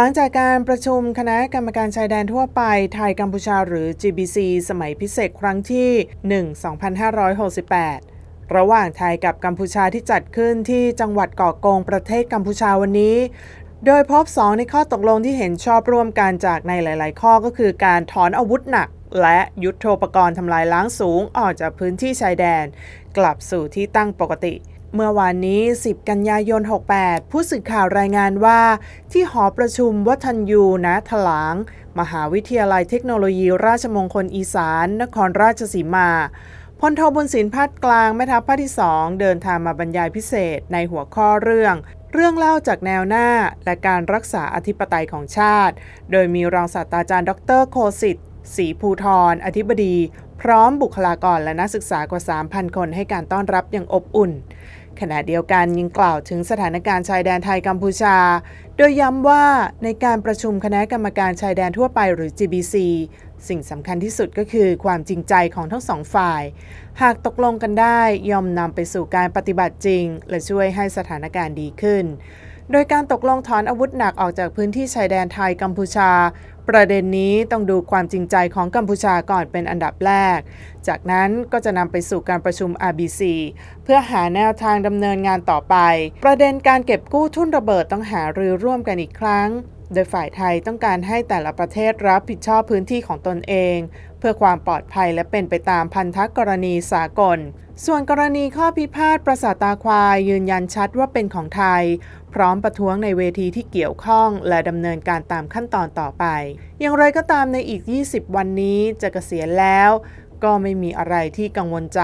หลังจากการประชุมคณะกรรมการชายแดนทั่วไปไทยกัมพูชาหรือ GBC สมัยพิเศษครั้งที่ 1 2568 ระหว่างไทยกับกัมพูชาที่จัดขึ้นที่จังหวัดเกาะกงประเทศกัมพูชาวันนี้ โดยพบ2ในข้อตกลงที่เห็นชอบร่วมกันจากในหลาย ๆ ข้อก็คือการถอนอาวุธหนัก และยุทโธปกรณ์ทำลายล้างสูงออกจากพื้นที่ชายแดน กลับสู่ที่ตั้งปกติ เมื่อวานนี้ 10 กันยายน 68 ผู้สื่อข่าวรายงานว่าที่หอประชุมวัฒนยูณถลาง มหาวิทยาลัยเทคโนโลยีราชมงคลอีสาน นครราชสีมาพลโทบุญศิลป์พัดกลางแม่ทัพภาคที่ 2 เดินทางมาบรรยายพิเศษในหัวข้อเรื่อง เรื่องเล่าจากแนวหน้าและการรักษาอธิปไตยของชาติ โดยมีรองศาสตราจารย์ ดรโคสิทธิ์ศรีภูทรอธิบดี พร้อมบุคลากรและนักศึกษากว่า 3,000 คนให้การต้อนรับอย่างอบอุ่น ขณะเดียวกันยังกล่าวถึงสถานการณ์ชายแดนไทยกัมพูชา โดยย้ำว่าในการประชุมคณะกรรมการชายแดนทั่วไปหรือ GBC สิ่งสำคัญที่สุดก็คือความจริงใจของทั้งสองฝ่าย หากตกลงกันได้ย่อมนำไปสู่การปฏิบัติจริง และช่วยให้สถานการณ์ดีขึ้น โดยการตกลงถอนอาวุธหนักออกจากพื้นที่ชายแดนไทยกัมพูชา ประเด็นนี้ต้องดูความจริงใจของกัมพูชาก่อนเป็นอันดับแรก จากนั้นก็จะนำไปสู่การประชุม RBC เพื่อหาแนวทางดำเนินงานต่อไป ประเด็นการเก็บกู้ทุนระเบิดต้องหารือร่วมกันอีกครั้ง โดยฝ่ายไทยต้องการให้แต่ละประเทศรับผิดชอบพื้นที่ของตนเอง เพื่อความปลอดภัยและเป็นไปตามพันธกรณีสากล ส่วนกรณีข้อพิพาทประสาทตาควายยืนยันชัดว่าเป็นของไทย พร้อมประท้วงในเวทีที่เกี่ยวข้องและดำเนินการตามขั้นตอนต่อไป อย่างไรก็ตามในอีก 20 วันนี้จะเกษียณแล้วก็ไม่มีอะไรที่กังวลใจ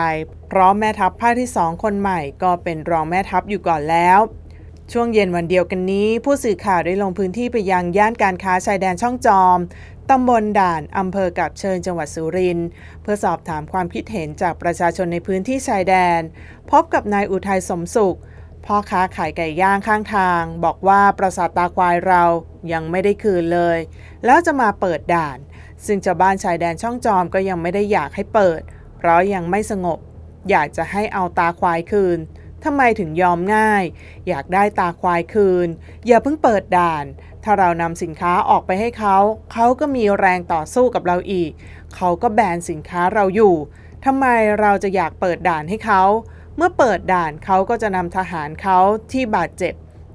เพราะแม่ทัพภาคที่2คนใหม่ก็เป็นรองแม่ทัพอยู่ก่อนแล้ว ช่วงเย็นวันเดียวกันนี้ ผู้สื่อข่าวได้ลงพื้นที่ไปยังย่านการค้าชายแดนช่องจอม ตำบลด่าน อำเภอกับเชิญจังหวัดสุรินทร์เพื่อสอบถามความคิดเห็นจากประชาชนในพื้นที่ชายแดน พบกับนายอุทัยสมสุข พ่อค้าขายไก่ย่างข้างทาง บอกว่าประสาทตาควายเรายังไม่ได้คืนเลย แล้วจะมาเปิดด่าน ซึ่งชาวบ้านชายแดนช่องจอมก็ยังไม่ได้อยากให้เปิด เพราะยังไม่สงบ อยากจะให้เอาตาควายคืน ทำไมถึงยอมง่าย อยากได้ตาควายคืน อย่าเพิ่งเปิดด่าน ถ้าเรานำสินค้าออกไปให้เขา เขาก็มีแรงต่อสู้กับเราอีก เขาก็แบนสินค้าเราอยู่ทำไมเราจะอยากเปิดด่านให้เขา เมื่อเปิดด่านเขาก็จะนำทหารเขาที่บาดเจ็บ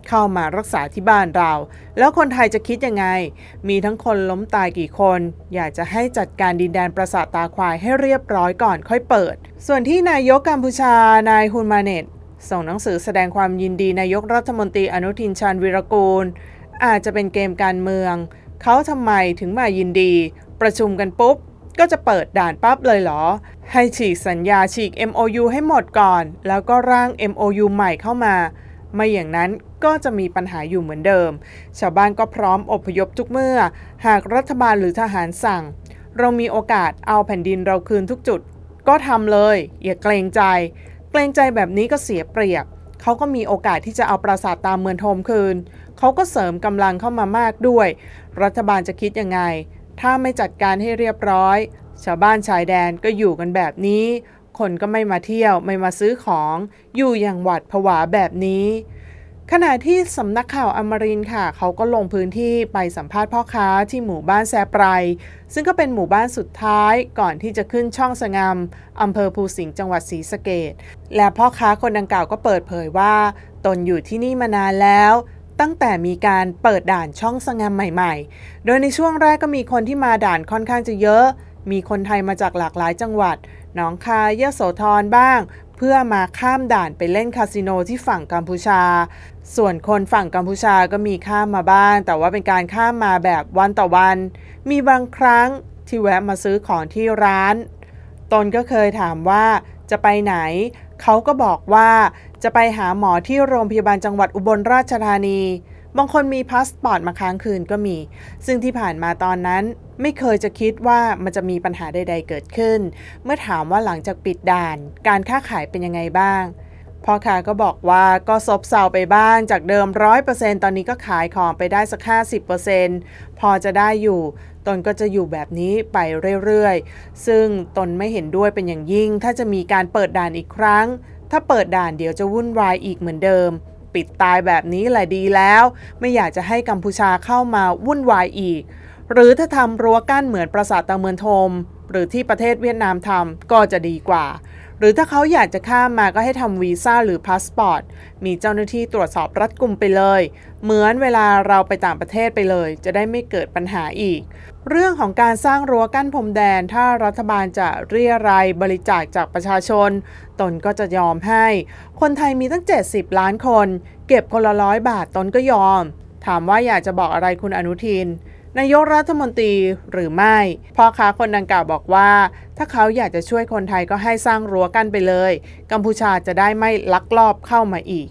เข้ามารักษาที่บ้านเรา แล้วคนไทยจะคิดยังไง มีทั้งคนล้มตายกี่คน อยากจะให้จัดการดินแดนประสาทตาควายให้เรียบร้อยก่อนค่อยเปิด ส่วนที่นายกกัมพูชานายฮุนมาเนต ส่งหนังสือแสดงความยินดีนายกรัฐมนตรีอนุทินชาญวิรกูล อาจจะเป็นเกมการเมือง เขาทำไมถึงมายินดี ประชุมกันปุ๊บ ก็จะเปิดด่านปั๊บเลยเหรอ ให้ฉีกสัญญาฉีก MOU ให้หมดก่อน แล้วก็ร่าง MOU ใหม่เข้ามา ไม่อย่างนั้นก็จะมีปัญหาอยู่เหมือนเดิม ชาวบ้านก็พร้อมอพยพทุกเมื่อ หากรัฐบาลหรือทหารสั่ง เรามีโอกาสเอาแผ่นดินเราคืนทุกจุด ก็ทำเลย อย่าเกรงใจ เกรงใจแบบนี้ก็เสียเปรียบ เขาก็มีโอกาสที่จะเอาปราสาทตามเมืองโทมคืน เขาก็เสริมกำลังเข้ามามากด้วย รัฐบาลจะคิดยังไง ถ้าไม่จัดการให้เรียบร้อย ชาวบ้านชายแดนก็อยู่กันแบบนี้ คนก็ไม่มาเที่ยวไม่มาซื้อของ อยู่อย่างหวัดผวาแบบนี้ ขณะที่สำนักข่าวอมรินทร์ค่ะ เขาก็ลงพื้นที่ไปสัมภาษณ์พ่อค้าที่หมู่บ้านแซไพรซึ่งก็เป็นหมู่บ้านสุดท้ายก่อนที่จะขึ้นช่องสงามอำเภอภูสิงห์จังหวัดศรีสะเกดและพ่อค้าคนดังกล่าวก็เปิดเผยว่า ตนอยู่ที่นี่มานานแล้ว ตั้งแต่มีการเปิดด่านช่องสงามใหม่ ๆ โดยในช่วงแรกก็มีคนที่มาด่านค่อนข้างจะเยอะ มีคนไทยมาจากหลากหลายจังหวัดหนองคายยะโสธรบ้าง เพื่อมาข้ามด่านไปเล่นคาสิโนที่ฝั่งกัมพูชา ส่วนคนฝั่งกัมพูชาก็มีข้ามมาบ้าง แต่ว่าเป็นการข้ามมาแบบวันต่อวัน มีบางครั้งที่แวะมาซื้อของที่ร้าน ตนก็เคยถามว่าจะไปไหน เขาก็บอกว่าจะไปหาหมอที่โรงพยาบาลจังหวัดอุบลราชธานี บางคนมีพาสปอร์ตมาค้างคืนก็มี ซึ่งที่ผ่านมาตอนนั้นไม่เคยจะคิดว่ามันจะมีปัญหาใด ๆ เกิดขึ้น เมื่อถามว่าหลังจากปิดด่าน การค้าขายเป็นยังไงบ้างพ่อค้าก็บอกว่าก็ซบเซาไปบ้างจากเดิม 100%ตอนนี้ก็ขายของไปได้สัก 50%พอจะได้อยู่ ตนก็จะอยู่แบบนี้ไปเรื่อยๆ ซึ่งตนไม่เห็นด้วยเป็นอย่างยิ่ง ถ้าจะมีการเปิดด่านอีกครั้ง ถ้าเปิดด่านเดี๋ยวจะวุ่นวายอีกเหมือนเดิม ปิดตายแบบนี้แหละดีแล้ว ไม่อยากจะให้กัมพูชาเข้ามาวุ่นวายอีก หรือถ้าทำรั้วกั้นเหมือนปราสาทตะเมือนทม หรือที่ประเทศเวียดนามทำก็จะดีกว่า หรือถ้าเขาอยากจะข้ามมาก็ให้ทำวีซ่าหรือพาสปอร์ต มีเจ้าหน้าที่ตรวจสอบรัดกุมไปเลย เหมือนเวลาเราไปต่างประเทศไปเลย จะได้ไม่เกิดปัญหาอีก เรื่องของการสร้างรั้วกั้นพรมแดน ถ้ารัฐบาลจะเรียรายบริจาคจากประชาชน ตนก็จะยอมให้ คนไทยมีตั้ง 70 ล้านคน เก็บคนละร้อยบาทตนก็ยอม ถามว่าอยากจะบอกอะไรคุณอนุทิน นายกรัฐมนตรีหรือไม่พ่อค้าคนดังกล่าวบอกว่า ถ้าเขาอยากจะช่วยคนไทยก็ให้สร้างรั้วกั้นไปเลย กัมพูชาจะได้ไม่ลักลอบเข้ามาอีก